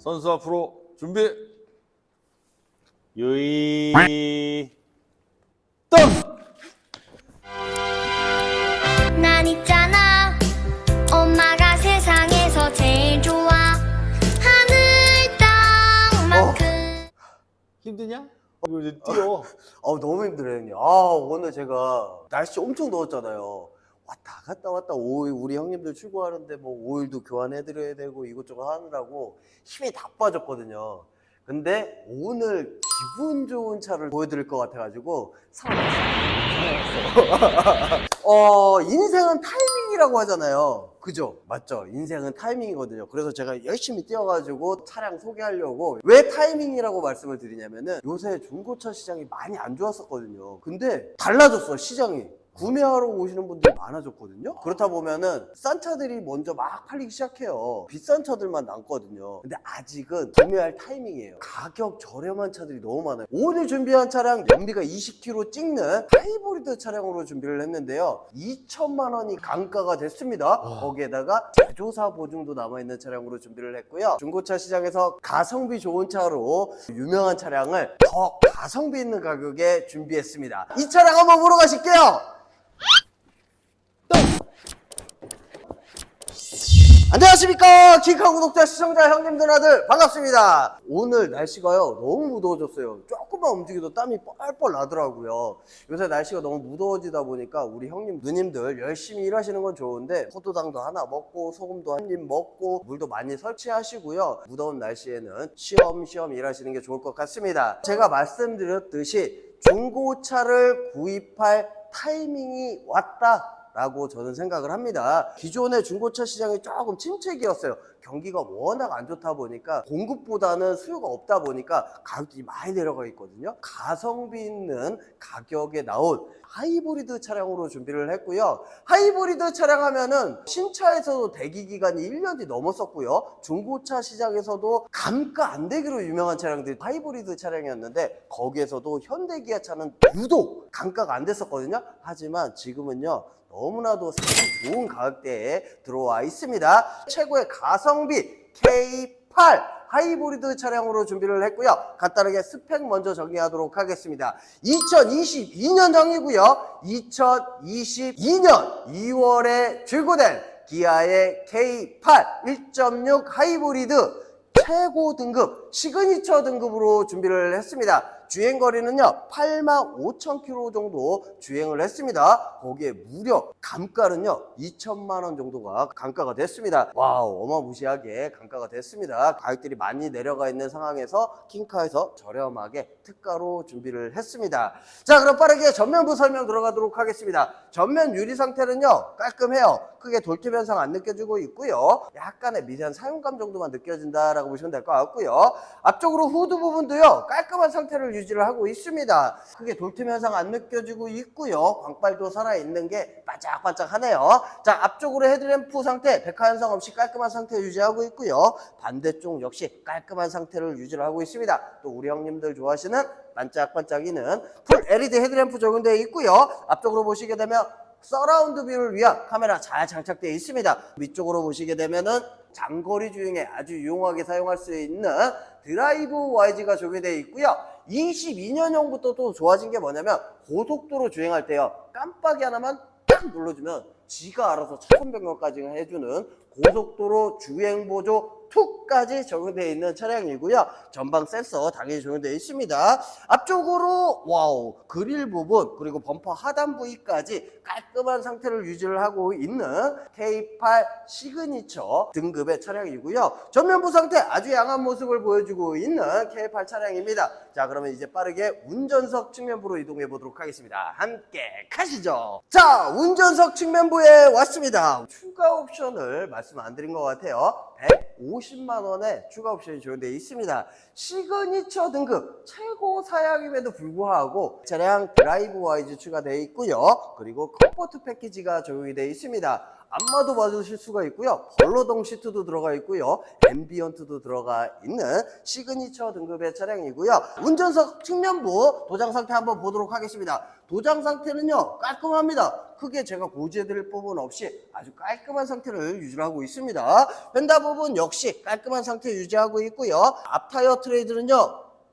선수 앞으로 준비. 유이. 땅! 난 있잖아 엄마가 세상에서 제일 좋아 하늘 땅만큼 힘드냐? 이거 이제 뛰어. 아 너무 힘들어요 형님. 아 오늘 제가 날씨 엄청 더웠잖아요. 왔다 갔다 왔다 오일 우리 형님들 출고하는데 뭐 오일도 교환해드려야 되고 이것저것 하느라고 힘이 다 빠졌거든요. 근데 오늘 기분 좋은 차를 보여드릴 것 같아가지고 살아났어요. 어 인생은 타이밍이라고 하잖아요. 그죠? 맞죠? 인생은 타이밍이거든요. 그래서 제가 열심히 뛰어가지고 차량 소개하려고 왜 타이밍이라고 말씀을 드리냐면은 요새 중고차 시장이 많이 안 좋았었거든요. 근데 달라졌어 시장이. 구매하러 오시는 분들이 많아졌거든요. 그렇다 보면은 싼 차들이 먼저 막 팔리기 시작해요. 비싼 차들만 남거든요. 근데 아직은 구매할 타이밍이에요. 가격 저렴한 차들이 너무 많아요. 오늘 준비한 차량 연비가 20km 찍는 하이브리드 차량으로 준비를 했는데요. 2천만 원이 강가가 됐습니다. 거기에다가 제조사 보증도 남아있는 차량으로 준비를 했고요. 중고차 시장에서 가성비 좋은 차로 유명한 차량을 더 가성비 있는 가격에 준비했습니다. 이 차량 한번 보러 가실게요. 안녕하십니까. 킹카 구독자 시청자 형님 누나들. 반갑습니다. 오늘 날씨가요 너무 무더워졌어요. 조금만 움직여도 땀이 뻘뻘 나더라고요. 요새 날씨가 너무 무더워지다 보니까 우리 형님 누님들 열심히 일하시는 건 좋은데 포도당도 하나 먹고 소금도 한 입 먹고 물도 많이 설치하시고요. 무더운 날씨에는 쉬엄쉬엄 일하시는 게 좋을 것 같습니다. 제가 말씀드렸듯이 중고차를 구입할 타이밍이 왔다 라고 저는 생각을 합니다. 기존의 중고차 시장이 조금 침체기였어요. 경기가 워낙 안 좋다 보니까 공급보다는 수요가 없다 보니까 가격이 많이 내려가 있거든요. 가성비 있는 가격에 나온 하이브리드 차량으로 준비를 했고요. 하이브리드 차량 하면은 신차에서도 대기 기간이 1년이 넘었었고요. 중고차 시장에서도 감가 안 되기로 유명한 차량들이 하이브리드 차량이었는데 거기에서도 현대 기아 차는 유독 감가가 안 됐었거든요. 하지만 지금은요. 너무나도 좋은 가격대에 들어와 있습니다. 최고의 가성비 K8 하이브리드 차량으로 준비를 했고요. 간단하게 스펙 먼저 정리하도록 하겠습니다. 2022년 정이고요. 2022년 2월에 출고된 기아의 K8 1.6 하이브리드 최고 등급 시그니처 등급으로 준비를 했습니다. 주행 거리는요 8만 5천 킬로 정도 주행을 했습니다. 거기에 무려 감가는요 2천만 원 정도가 감가가 됐습니다. 와우 어마무시하게 감가가 됐습니다. 가격들이 많이 내려가 있는 상황에서 킹카에서 저렴하게 특가로 준비를 했습니다. 자 그럼 빠르게 전면부 설명 들어가도록 하겠습니다. 전면 유리 상태는요 깔끔해요. 크게 돌집 현상 안 느껴지고 있고요. 약간의 미세한 사용감 정도만 느껴진다라고 보시면 될 것 같고요. 앞쪽으로 후드 부분도요 깔끔한 상태를 유지를 하고 있습니다. 크게 돌집 현상 안 느껴지고 있고요. 광발도 살아 있는 게 반짝반짝하네요. 자 앞쪽으로 헤드램프 상태 백화 현상 없이 깔끔한 상태 유지하고 있고요. 반대쪽 역시 깔끔한 상태를 유지를 하고 있습니다. 또 우리 형님들 좋아하시는 반짝반짝이는 풀 LED 헤드램프 적용되어 있고요. 앞쪽으로 보시게 되면 서라운드 뷰를 위한 카메라 잘 장착되어 있습니다. 위쪽으로 보시게 되면은 장거리 주행에 아주 유용하게 사용할 수 있는 드라이브 YG가 적용되어 있고요. 22년형부터 또 좋아진 게 뭐냐면 고속도로 주행할 때요. 깜빡이 하나만 딱 눌러주면 지가 알아서 차선 변경까지 해주는 고속도로 주행 보조 2까지 적용되어 있는 차량이고요. 전방 센서 당연히 적용되어 있습니다. 앞쪽으로 와우 그릴 부분 그리고 범퍼 하단 부위까지 깔끔한 상태를 유지를 하고 있는 K8 시그니처 등급의 차량이고요. 전면부 상태 아주 양한 모습을 보여주고 있는 K8 차량입니다. 자 그러면 이제 빠르게 운전석 측면부로 이동해 보도록 하겠습니다. 함께 가시죠. 자 운전석 측면부에 왔습니다. 추가 옵션을 말씀 안 드린 것 같아요. 150만 원의 추가 옵션이 적용되어 있습니다. 시그니처 등급 최고 사양임에도 불구하고 차량 드라이브 와이즈 추가되어 있고요. 그리고 컴포트 패키지가 적용이 되어 있습니다. 안마도 받으실 수가 있고요. 벌로동 시트도 들어가 있고요. 앰비언트도 들어가 있는 시그니처 등급의 차량이고요. 운전석 측면부 도장 상태 한번 보도록 하겠습니다. 도장 상태는요 깔끔합니다. 크게 제가 고지해드릴 부분 없이 아주 깔끔한 상태를 유지하고 있습니다. 펜다 부분 역시 깔끔한 상태 유지하고 있고요. 앞 타이어 트레이드는요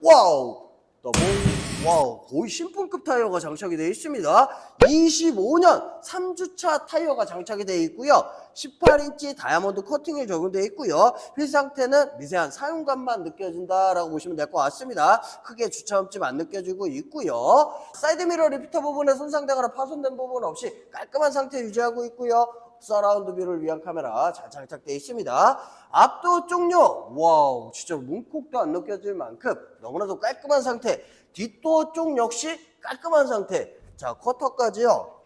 와우 더블 와우 거의 신품급 타이어가 장착이 되어 있습니다. 25년 3주차 타이어가 장착이 되어 있고요. 18인치 다이아몬드 커팅이 적용되어 있고요. 휠 상태는 미세한 사용감만 느껴진다라고 보시면 될 것 같습니다. 크게 주차음집 안 느껴지고 있고요. 사이드미러 리피터 부분에 손상되거나 파손된 부분 없이 깔끔한 상태 유지하고 있고요. 서라운드 뷰를 위한 카메라 잘 장착되어 있습니다. 앞도 쪽요. 와우 진짜 문콕도 안 느껴질 만큼 너무나도 깔끔한 상태. 뒷도 쪽 역시 깔끔한 상태. 자 커터까지요.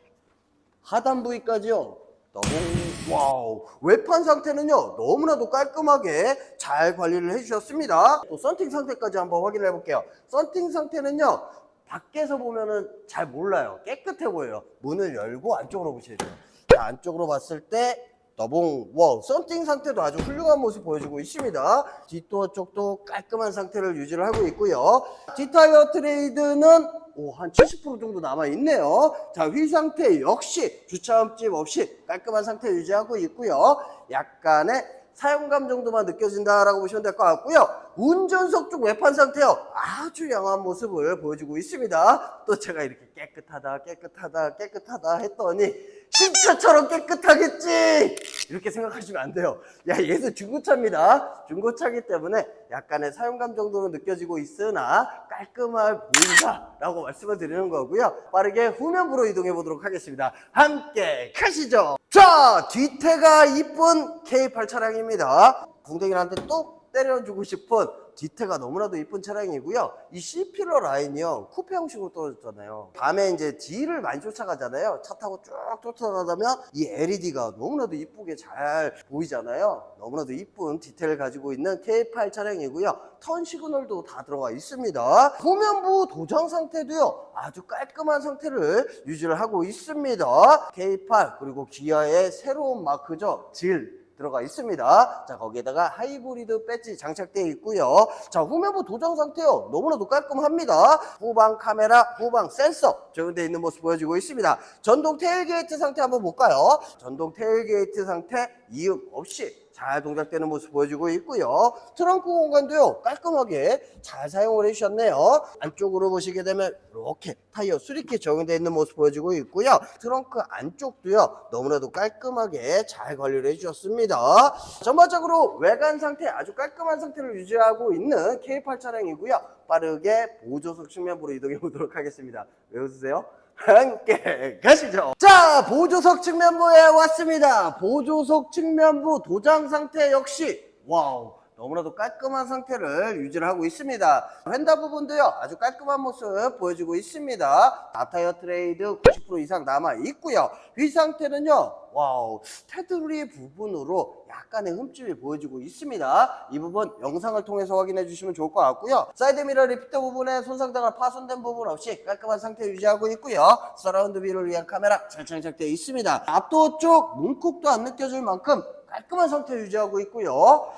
하단 부위까지요. 너무 와우 외판 상태는요 너무나도 깔끔하게 잘 관리를 해주셨습니다. 또 썬팅 상태까지 한번 확인해 볼게요. 썬팅 상태는요 밖에서 보면은 잘 몰라요. 깨끗해 보여요. 문을 열고 안쪽으로 보셔야죠. 자, 안쪽으로 봤을 때 너봉 와우 썬팅 상태도 아주 훌륭한 모습 보여주고 있습니다. 뒷도어 쪽도 깔끔한 상태를 유지를 하고 있고요. 뒷타이어 트레이드는 오, 한70% 정도 남아 있네요. 자, 휠 상태 역시 주차음집 없이 깔끔한 상태 유지하고 있고요. 약간의 사용감 정도만 느껴진다라고 보시면 될 것 같고요. 운전석 쪽 외판 상태요. 아주 양호한 모습을 보여주고 있습니다. 또 제가 이렇게 깨끗하다, 깨끗하다, 깨끗하다 했더니 신차처럼 깨끗하겠지! 이렇게 생각하시면 안 돼요. 야, 얘도 중고차입니다. 중고차기 때문에 약간의 사용감 정도는 느껴지고 있으나 깔끔해 보인다라고 말씀을 드리는 거고요. 빠르게 후면부로 이동해 보도록 하겠습니다. 함께 가시죠. 자, 뒤태가 이쁜 K8 차량입니다. 궁뎅이한테 똑 때려주고 싶은 뒤태가 너무나도 이쁜 차량이고요. 이 C필러 라인이요. 쿠페 형식으로 떨어졌잖아요. 밤에 이제 D를 많이 쫓아가잖아요. 차 타고 쭉 쫓아가다면 이 LED가 너무나도 이쁘게 잘 보이잖아요. 너무나도 이쁜 디테일을 가지고 있는 K8 차량이고요. 턴 시그널도 다 들어가 있습니다. 후면부 도장 상태도요. 아주 깔끔한 상태를 유지를 하고 있습니다. K8 그리고 기아의 새로운 마크죠. 질 들어가 있습니다. 자, 거기에다가 하이브리드 배지 장착되어 있고요. 자, 후면부 도장 상태요. 너무나도 깔끔합니다. 후방 카메라, 후방 센서 적용되어 있는 모습 보여주고 있습니다. 전동 테일게이트 상태 한번 볼까요? 전동 테일게이트 상태 이음 없이 잘 동작되는 모습 보여주고 있고요. 트렁크 공간도요 깔끔하게 잘 사용을 해주셨네요. 안쪽으로 보시게 되면 이렇게 타이어 수리키 적용되어 있는 모습 보여주고 있고요. 트렁크 안쪽도요 너무나도 깔끔하게 잘 관리를 해주셨습니다. 전반적으로 외관 상태 아주 깔끔한 상태를 유지하고 있는 K8 차량이고요. 빠르게 보조석 측면부로 이동해 보도록 하겠습니다. 왜 웃으세요? 함께 가시죠. 자, 보조석 측면부에 왔습니다. 보조석 측면부 도장 상태 역시 와우. 너무나도 깔끔한 상태를 유지를 하고 있습니다. 휀다 부분도요, 아주 깔끔한 모습 보여주고 있습니다. 아타이어 트레이드 90% 이상 남아 있고요. 휘 상태는요, 와우, 테두리 부분으로 약간의 흠집이 보여주고 있습니다. 이 부분 영상을 통해서 확인해 주시면 좋을 것 같고요. 사이드 미러 리피터 부분에 손상당한 파손된 부분 없이 깔끔한 상태 유지하고 있고요. 서라운드 뷰를 위한 카메라 잘 장착되어 있습니다. 앞도어 쪽 문콕도 안 느껴질 만큼 깔끔한 상태 유지하고 있고요.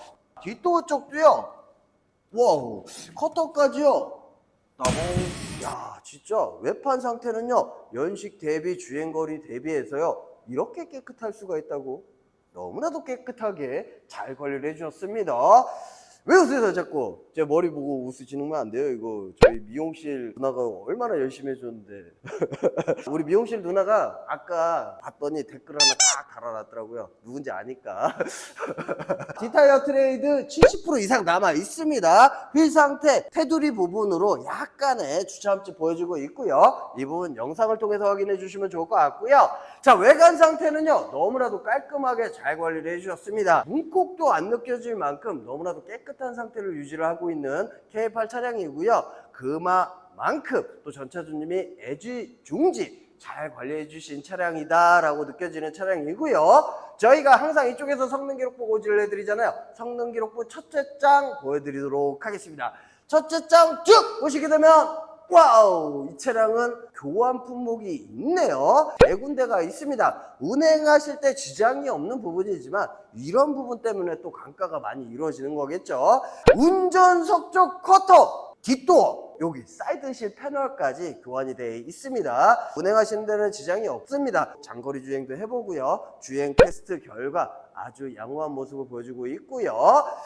뒷도어 쪽도요. 와우, 커터까지요. 나봉. 야, 진짜 외판 상태는요. 연식 대비 주행거리 대비해서요. 이렇게 깨끗할 수가 있다고. 너무나도 깨끗하게 잘 관리를 해주셨습니다. 왜 웃으세요, 자꾸? 제 머리 보고 웃으시는 건안 돼요, 이거. 저희 미용실 누나가 얼마나 열심히 해줬는데. 우리 미용실 누나가 아까 봤더니 댓글 하나 딱 달아놨더라고요. 누군지 아니까. 디타이어 트레이드 70% 이상 남아 있습니다. 휠 상태, 테두리 부분으로 약간의 주차함집 보여주고 있고요. 이 부분 영상을 통해서 확인해 주시면 좋을 것 같고요. 자, 외관 상태는요, 너무나도 깔끔하게 잘 관리를 해주셨습니다. 문콕도 안 느껴질 만큼 너무나도 깨끗 한 상태를 유지를 하고 있는 K8 차량이고요. 그만큼 또 전차주님이 애지중지 잘 관리해 주신 차량이다라고 느껴지는 차량이고요. 저희가 항상 이쪽에서 성능 기록부 고지를 해드리잖아요. 성능 기록부 첫째 장 보여드리도록 하겠습니다. 첫째 장 쭉 보시게 되면 와우! 이 차량은 교환 품목이 있네요. 네 군데가 있습니다. 운행하실 때 지장이 없는 부분이지만 이런 부분 때문에 또 강가가 많이 이루어지는 거겠죠. 운전석 쪽 커터! 뒷도어 여기 사이드실 패널까지 교환이 되어 있습니다. 운행하시는 데는 지장이 없습니다. 장거리 주행도 해보고요. 주행 테스트 결과 아주 양호한 모습을 보여주고 있고요.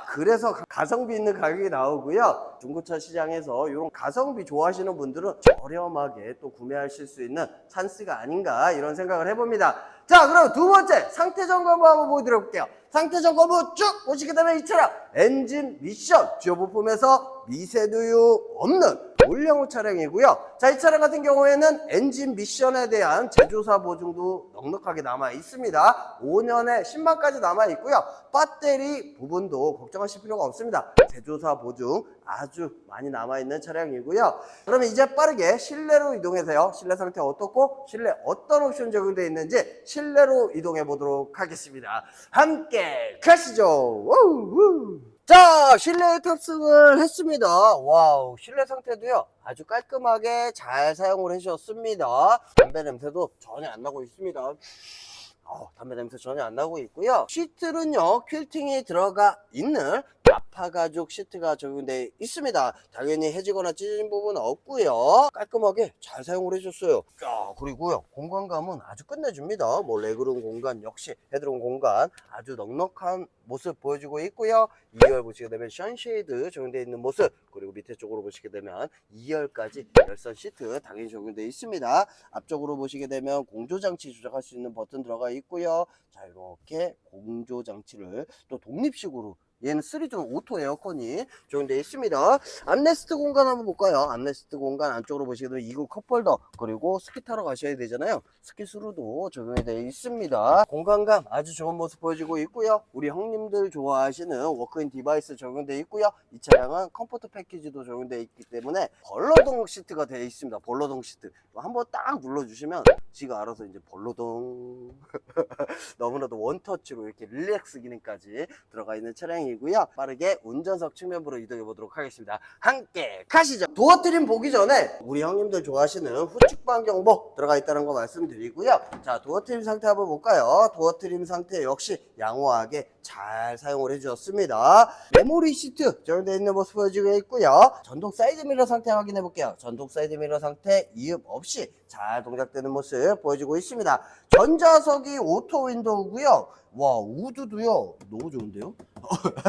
그래서 가- 가성비 있는 가격이 나오고요. 중고차 시장에서 이런 가성비 좋아하시는 분들은 저렴하게 또 구매하실 수 있는 찬스가 아닌가 이런 생각을 해봅니다. 자, 그럼 두 번째 상태 점검 한번 보여드려볼게요. 상태 점검 후쭉 보시게 되면 이 차량 엔진 미션 주요 부품에서 미세누유 없는 올영호 차량이고요. 자, 이 차량 같은 경우에는 엔진 미션에 대한 제조사 보증도 넉넉하게 남아 있습니다. 5년에 10만까지 남아 있고요. 배터리 부분도 걱정하실 필요가 없습니다. 제조사 보증 아주 많이 남아 있는 차량이고요. 그러면 이제 빠르게 실내로 이동해서요. 실내 상태 어떻고 실내 어떤 옵션 적용되어 있는지 실내로 이동해 보도록 하겠습니다. 함께 가시죠. 우우. 자, 실내 탑승을 했습니다. 와우, 실내 상태도요. 아주 깔끔하게 잘 사용을 해주셨습니다. 담배 냄새도 전혀 안 나고 있습니다. 어, 담배 냄새 전혀 안 나고 있고요. 시트는요, 퀼팅이 들어가 있는 나파 가죽 시트가 적용되어 있습니다. 당연히 해지거나 찢어진 부분은 없고요. 깔끔하게 잘 사용을 해줬어요. 야, 그리고요, 공간감은 아주 끝내줍니다. 뭐 레그룸 공간 역시 헤드룸 공간 아주 넉넉한 모습 보여주고 있고요. 2열 보시게 되면 션쉐이드 적용되어 있는 모습 그리고 밑에 쪽으로 보시게 되면 2열까지 열선 시트 당연히 적용되어 있습니다. 앞쪽으로 보시게 되면 공조 장치 조작할 수 있는 버튼 들어가 있고요. 자 이렇게 공조 장치를 또 독립식으로 얘는 3종 오토 에어컨이 적용되어 있습니다. 암레스트 공간 한번 볼까요? 암레스트 공간 안쪽으로 보시게 되면 이구 컵홀더 그리고 스키 타러 가셔야 되잖아요. 스키 스루도 적용이 되어 있습니다. 공간감 아주 좋은 모습 보여주고 있고요. 우리 형님들 좋아하시는 워크인 디바이스 적용되어 있고요. 이 차량은 컴포트 패키지도 적용되어 있기 때문에 벌러동 시트가 되어 있습니다. 벌러동 시트 한번 딱 눌러주시면 지가 알아서 이제 벌러동 너무나도 원터치로 이렇게 릴렉스 기능까지 들어가 있는 차량이 고요. 빠르게 운전석 측면부로 이동해 보도록 하겠습니다. 함께 가시죠. 도어 트림 보기 전에 우리 형님들 좋아하시는 후측 반경보 들어가 있다는 거 말씀드리고요. 자, 도어 트림 상태 한번 볼까요? 도어 트림 상태 역시 양호하게 잘 사용을 해주었습니다. 메모리 시트 적용되어 있는 모습 보여주고 있고요. 전동 사이드 미러 상태 확인해 볼게요. 전동 사이드 미러 상태 이음 없이 잘 동작되는 모습 보여주고 있습니다. 전자석이 오토 윈도우고요. 와 우드도요 너무 좋은데요?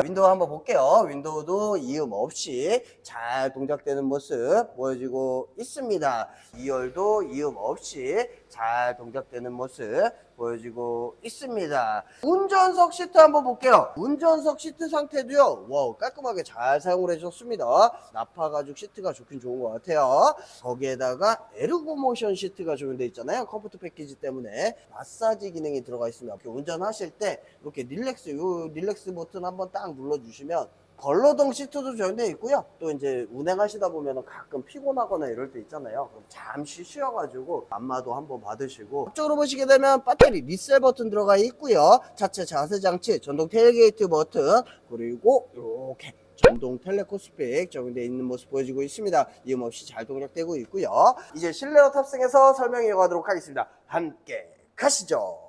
윈도우 한번 볼게요. 윈도우도 이음 없이 잘 동작되는 모습 보여주고 있습니다. 2열도 이음 없이 잘 동작되는 모습 보여주고 있습니다. 운전석 시트 한번 볼게요. 운전석 시트 상태도요. 와우 깔끔하게 잘 사용을 해줬습니다. 나파 가죽 시트가 좋긴 좋은 것 같아요. 거기에다가 에르고 모션 시트가 적용되어 있잖아요. 컴포트 패키지 때문에 마사지 기능이 들어가 있습니다. 이렇게 운전하실 때 이렇게 릴렉스 요 릴렉스 버튼 한번 딱 눌러주시면 걸러동 시트도 적용되어 있고요. 또 이제 운행하시다 보면 가끔 피곤하거나 이럴 때 있잖아요. 그럼 잠시 쉬어가지고 안마도 한번 받으시고 앞쪽으로 보시게 되면 배터리 리셀 버튼 들어가 있고요. 자체 자세 장치, 전동 테일게이트 버튼 그리고 이렇게 전동 텔레코스픽 적용되어 있는 모습 보여지고 있습니다. 이음 없이 잘 동작되고 있고요. 이제 실내로 탑승해서 설명해 가도록 하겠습니다. 함께 가시죠.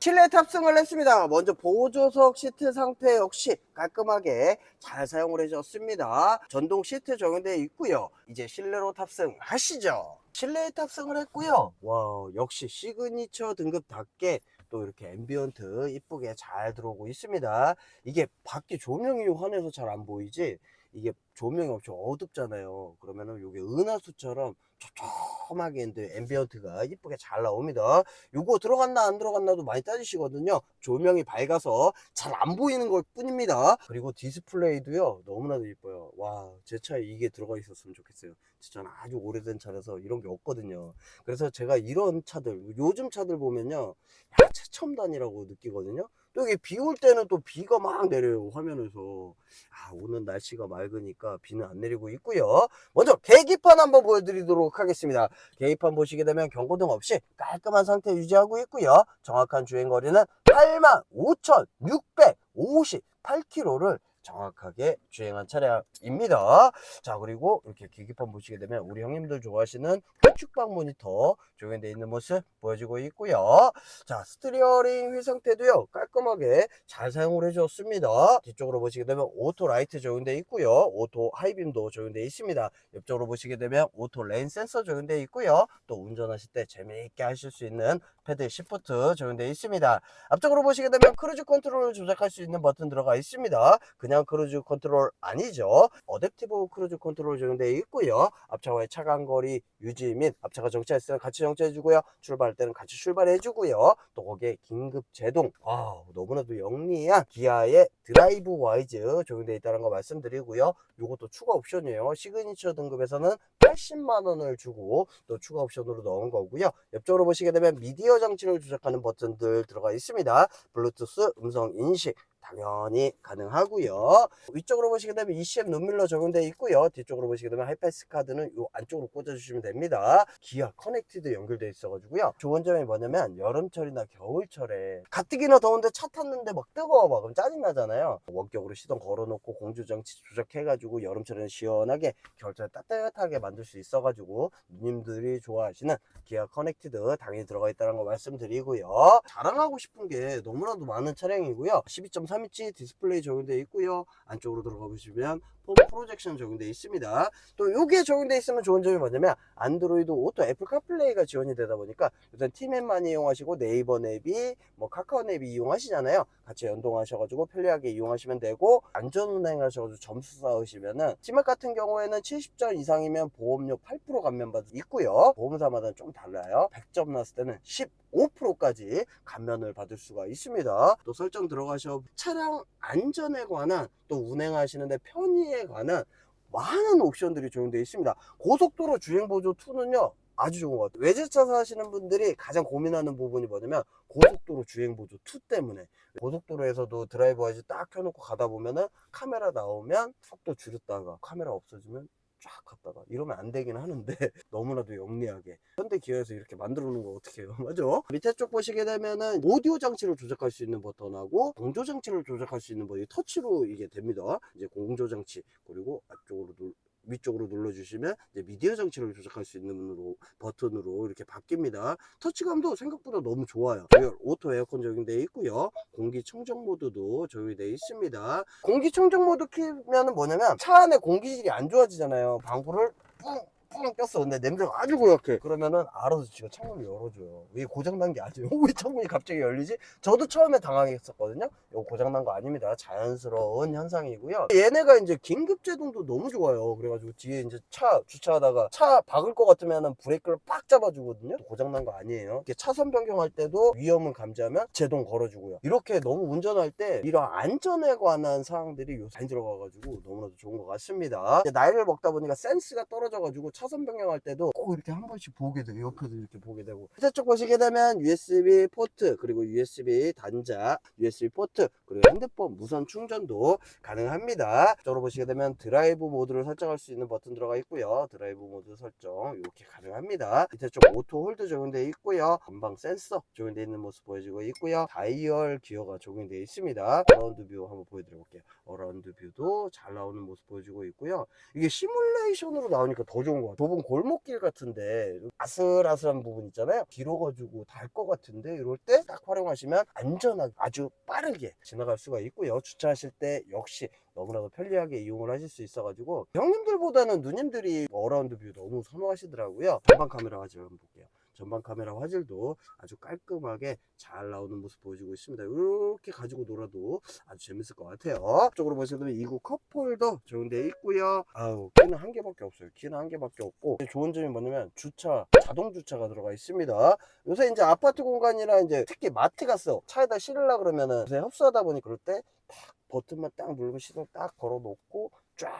실내 탑승을 했습니다. 먼저 보조석 시트 상태 역시 깔끔하게 잘 사용을 해줬습니다. 전동 시트 적용되어 있고요. 이제 실내로 탑승하시죠. 실내에 탑승을 했고요. 와 역시 시그니처 등급답게 또 이렇게 앰비언트 이쁘게 잘 들어오고 있습니다. 이게 밖에 조명이 환해서 잘 안 보이지 이게 조명이 엄청 어둡잖아요. 그러면은 이게 은하수처럼 촘촘하게 있는데 앰비언트가 이쁘게 잘 나옵니다. 요거 들어갔나 안 들어갔나도 많이 따지시거든요. 조명이 밝아서 잘 안 보이는 것 뿐입니다. 그리고 디스플레이도요 너무나도 이뻐요. 와 제 차에 이게 들어가 있었으면 좋겠어요. 저는 아주 오래된 차라서 이런 게 없거든요. 그래서 제가 이런 차들 요즘 차들 보면요 야 최첨단이라고 느끼거든요. 또 이게 비 올 때는 또 비가 막 내려요 화면에서 아 오늘 날씨가 맑으니까 비는 안 내리고 있고요. 먼저 계기판 한번 보여드리도록 하겠습니다. 계기판 보시게 되면 경고등 없이 깔끔한 상태 유지하고 있고요. 정확한 주행거리는 85,658km를 정확하게 주행한 차량입니다. 자, 그리고 이렇게 계기판 보시게 되면 우리 형님들 좋아하시는 후 축방 모니터 적용되어 있는 모습 보여지고 있고요. 자, 스티어링 휠 상태도요, 깔끔하게 잘 사용을 해주었습니다. 뒤쪽으로 보시게 되면 오토 라이트 적용되어 있고요. 오토 하이빔도 적용되어 있습니다. 옆쪽으로 보시게 되면 오토 레인 센서 적용되어 있고요. 또 운전하실 때 재미있게 하실 수 있는 패드 시프트 적용되어 있습니다. 앞쪽으로 보시게 되면 크루즈 컨트롤을 조작할 수 있는 버튼 들어가 있습니다. 그냥 크루즈 컨트롤 아니죠. 어댑티브 크루즈 컨트롤 적용되어 있고요. 앞차와의 차간 거리 유지 및 앞차가 정차했을 때는 같이 정차해주고요. 출발할 때는 같이 출발해주고요. 또 거기에 긴급 제동. 아 너무나도 영리한 기아의 드라이브 와이즈 적용되어 있다는 거 말씀드리고요. 이것도 추가 옵션이에요. 시그니처 등급에서는 80만 원을 주고 또 추가 옵션으로 넣은 거고요. 옆쪽으로 보시게 되면 미디어 장치를 조작하는 버튼들 들어가 있습니다. 블루투스 음성 인식 당연히 가능하고요. 위쪽으로 보시게 되면 ECM 눈밀러 적용되어 있고요. 뒤쪽으로 보시게 되면 하이패스 카드는 이 안쪽으로 꽂아주시면 됩니다. 기아 커넥티드 연결되어 있어가지고요. 좋은 점이 뭐냐면 여름철이나 겨울철에 가뜩이나 더운데 차 탔는데 막 뜨거워 막 그럼 짜증나잖아요. 원격으로 시동 걸어놓고 공조장치 조작해가지고 여름철에는 시원하게 겨울철에 따뜻하게 만들 수 있어가지고 누님들이 좋아하시는 기아 커넥티드 당연히 들어가 있다는 거 말씀드리고요. 자랑하고 싶은 게 너무나도 많은 차량이고요. 12.3 인치 디스플레이 적용되어 있고요. 안쪽으로 들어가 보시면 폼 프로젝션 적용되어 있습니다. 또 요게 적용되어 있으면 좋은 점이 뭐냐면 안드로이드 오토 애플 카플레이가 지원이 되다 보니까 요새 팀앱 많이 이용하시고 네이버 앱이 뭐 카카오 앱이 이용하시잖아요. 같이 연동하셔가지고 편리하게 이용하시면 되고 안전 운행하셔가지고 점수 쌓으시면은 팀앱 같은 경우에는 70점 이상이면 보험료 8% 감면받을 수 있고요. 보험사마다 좀 달라요. 100점 났을 때는 15%까지 감면을 받을 수가 있습니다. 또 설정 들어가셔 차량 안전에 관한 또 운행하시는데 편의에 관한 많은 옵션들이 적용되어 있습니다. 고속도로 주행보조 2는요. 아주 좋은 것 같아요. 외제차 사시는 분들이 가장 고민하는 부분이 뭐냐면 고속도로 주행보조 2 때문에 고속도로에서도 드라이브 와이즈 딱 켜놓고 가다 보면은 카메라 나오면 속도 줄였다가 카메라 없어지면 쫙 갔다가 이러면 안 되긴 하는데 너무나도 영리하게 현대 기아에서 이렇게 만들어 놓은 거 어떻게 해요 맞죠? 밑에 쪽 보시게 되면은 오디오 장치를 조작할 수 있는 버튼하고 공조 장치를 조작할 수 있는 버튼이 터치로 이게 됩니다 이제 공조 장치 그리고 앞쪽으로 눌 위쪽으로 눌러주시면 이제 미디어 장치를 조작할 수 있는 으로 버튼으로 이렇게 바뀝니다. 터치감도 생각보다 너무 좋아요. 듀얼 오토 에어컨 적용되어 있고요. 공기청정 모드도 적용되어 있습니다. 공기청정 모드 키면은 뭐냐면 차 안에 공기질이 안 좋아지잖아요. 방구를 뿡 뿡 꼈어. 근데 냄새가 아주 고약해. 그러면은 알아서 지가 창문을 열어줘요. 이게 고장난 게 아니에요. 왜 창문이 갑자기 열리지? 저도 처음에 당황했었거든요. 이거 고장난 거 아닙니다. 자연스러운 현상이고요. 얘네가 이제 긴급 제동도 너무 좋아요. 그래가지고 뒤에 이제 차 주차하다가 차 박을 것 같으면은 브레이크를 빡 잡아주거든요. 고장난 거 아니에요. 이렇게 차선 변경할 때도 위험을 감지하면 제동 걸어주고요. 이렇게 너무 운전할 때 이런 안전에 관한 사항들이 요새 많이 들어가가지고 너무나도 좋은 것 같습니다. 나이를 먹다 보니까 센스가 떨어져가지고 차선 변경할 때도 꼭 이렇게 한 번씩 보게 돼요. 옆에도 이렇게 보게 되고. 밑에 쪽 보시게 되면 USB 포트 그리고 USB 단자, USB 포트 그리고 핸드폰 무선 충전도 가능합니다. 이쪽으로 보시게 되면 드라이브 모드를 설정할 수 있는 버튼 들어가 있고요. 드라이브 모드 설정 이렇게 가능합니다. 밑에 쪽 오토 홀드 적용되어 있고요. 전방 센서 적용되어 있는 모습 보여지고 있고요. 다이얼 기어가 적용되어 있습니다. 어라운드 뷰 한번 보여드려 볼게요. 어라운드 뷰도 잘 나오는 모습 보여지고 있고요. 이게 시뮬레이션으로 나오니까 더 좋은 것 같아요. 좁은 골목길 같은데 아슬아슬한 부분 있잖아요. 길어가지고 달 것 같은데 이럴 때 딱 활용하시면 안전하게 아주 빠르게 지나갈 수가 있고요. 주차하실 때 역시 너무나도 편리하게 이용을 하실 수 있어가지고 형님들보다는 누님들이 어라운드 뷰 너무 선호하시더라고요. 전방 카메라 화질 한번 볼게요. 전방 카메라 화질도 아주 깔끔하게 잘 나오는 모습 보여주고 있습니다. 이렇게 가지고 놀아도 아주 재밌을 것 같아요. 쪽으로 보시면 이구 컵홀더 적용되어 있고요. 아우 키는 한 개밖에 없어요. 키는 한 개밖에 없고 좋은 점이 뭐냐면 주차 자동 주차가 들어가 있습니다. 요새 이제 아파트 공간이나 이제 특히 마트 갔어 차에다 실으려 그러면은 요새 흡수하다 보니 그럴 때 딱 버튼만 딱 누르고 시동 딱 걸어 놓고 쫙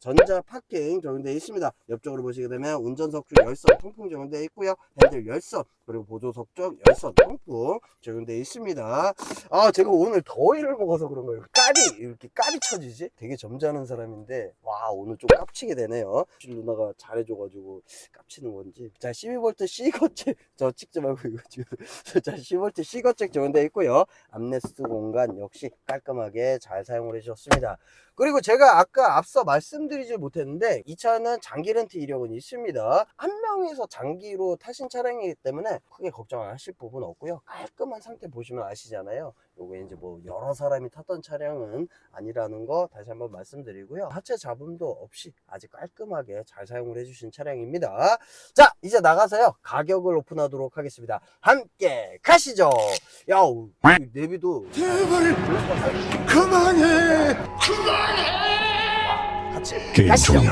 전자 파킹 적용되어 있습니다. 옆쪽으로 보시게 되면 운전석 쪽 열선 통풍 적용되어 있고요. 핸들 열선 그리고 보조석 쪽 열선 통풍 적용되어 있습니다. 아 제가 오늘 더위를 먹어서 그런 거예요. 까리 이렇게 까리 쳐지지? 되게 점잖은 사람인데 와 오늘 좀 깝치게 되네요. 실 누나가 잘해줘가지고 깝치는 건지. 자 12V C거체 저 찍지 말고 이거 지금 자 12V C거체 적용되어 있고요. 암레스트 공간 역시 깔끔하게 잘 사용을 해주셨습니다. 그리고 제가 아까 앞서 말씀드리지 못했는데 이 차는 장기 렌트 이력은 있습니다. 한 명이서 장기로 타신 차량이기 때문에 크게 걱정 안 하실 부분 없고요. 깔끔한 상태 보시면 아시잖아요. 요거 이제 뭐 여러 사람이 탔던 차량은 아니라는 거 다시 한번 말씀드리고요. 하체 잡음도 없이 아주 깔끔하게 잘 사용을 해주신 차량입니다. 자, 이제 나가서요. 가격을 오픈하도록 하겠습니다. 함께 가시죠. 야, 이 내비도 제발 그만해! 같이 게임 가시죠. 종료.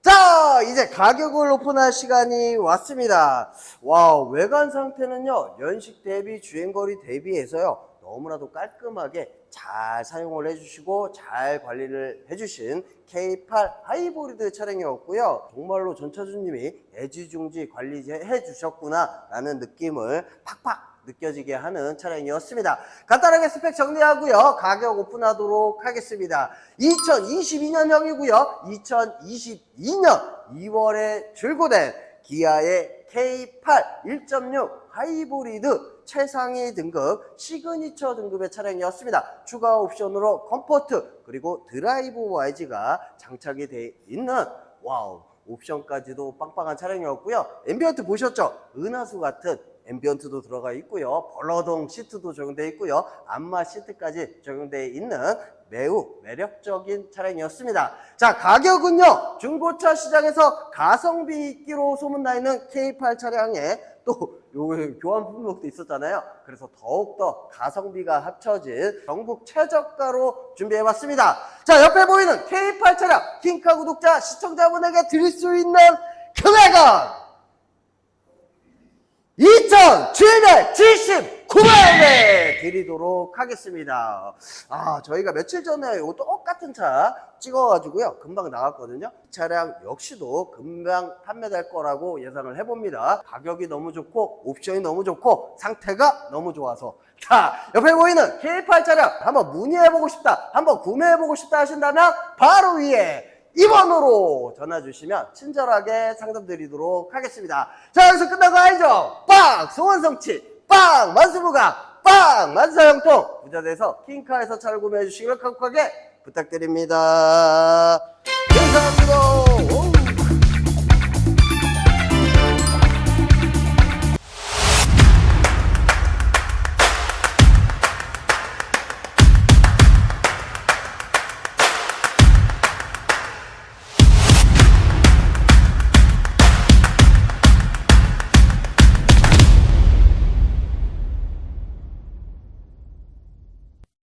자, 이제 가격을 오픈할 시간이 왔습니다. 와, 외관 상태는요, 연식 대비, 주행거리 대비해서요, 너무나도 깔끔하게 잘 사용을 해주시고, 잘 관리를 해주신 K8 하이브리드 차량이었고요. 정말로 전차주님이 애지중지 관리해 주셨구나, 라는 느낌을 팍팍 느껴지게 하는 차량이었습니다. 간단하게 스펙 정리하고요. 가격 오픈하도록 하겠습니다. 2022년형이고요. 2022년 2월에 출고된 기아의 K8 1.6 하이브리드 최상위 등급 시그니처 등급의 차량이었습니다. 추가 옵션으로 컴포트 그리고 드라이브 YG가 장착이 되어 있는 와우 옵션까지도 빵빵한 차량이었고요. 앰비언트 보셨죠? 은하수 같은 앰비언트도 들어가 있고요. 벌러동 시트도 적용되어 있고요. 안마 시트까지 적용되어 있는 매우 매력적인 차량이었습니다. 자, 가격은요. 중고차 시장에서 가성비 있기로 소문나 있는 K8 차량에 또 요 교환 품목도 있었잖아요. 그래서 더욱더 가성비가 합쳐진 전국 최저가로 준비해봤습니다. 자, 옆에 보이는 K8 차량 킹카 구독자 시청자분에게 드릴 수 있는 금액은 2,779만원에 드리도록 하겠습니다. 아, 저희가 며칠 전에 요 똑같은 차 찍어가지고요. 금방 나갔거든요. 이 차량 역시도 금방 판매될 거라고 예상을 해봅니다. 가격이 너무 좋고, 옵션이 너무 좋고, 상태가 너무 좋아서. 자, 옆에 보이는 K8 차량 한번 문의해보고 싶다, 한번 구매해보고 싶다 하신다면 바로 위에 2번으로 전화 주시면 친절하게 상담 드리도록 하겠습니다. 자, 여기서 거 아니죠? 빵! 소원성취! 빵! 만수부가! 빵! 만사형통! 부자돼서 킹카에서 차를 구매해 주시길 각하게 부탁드립니다. 감사합니다.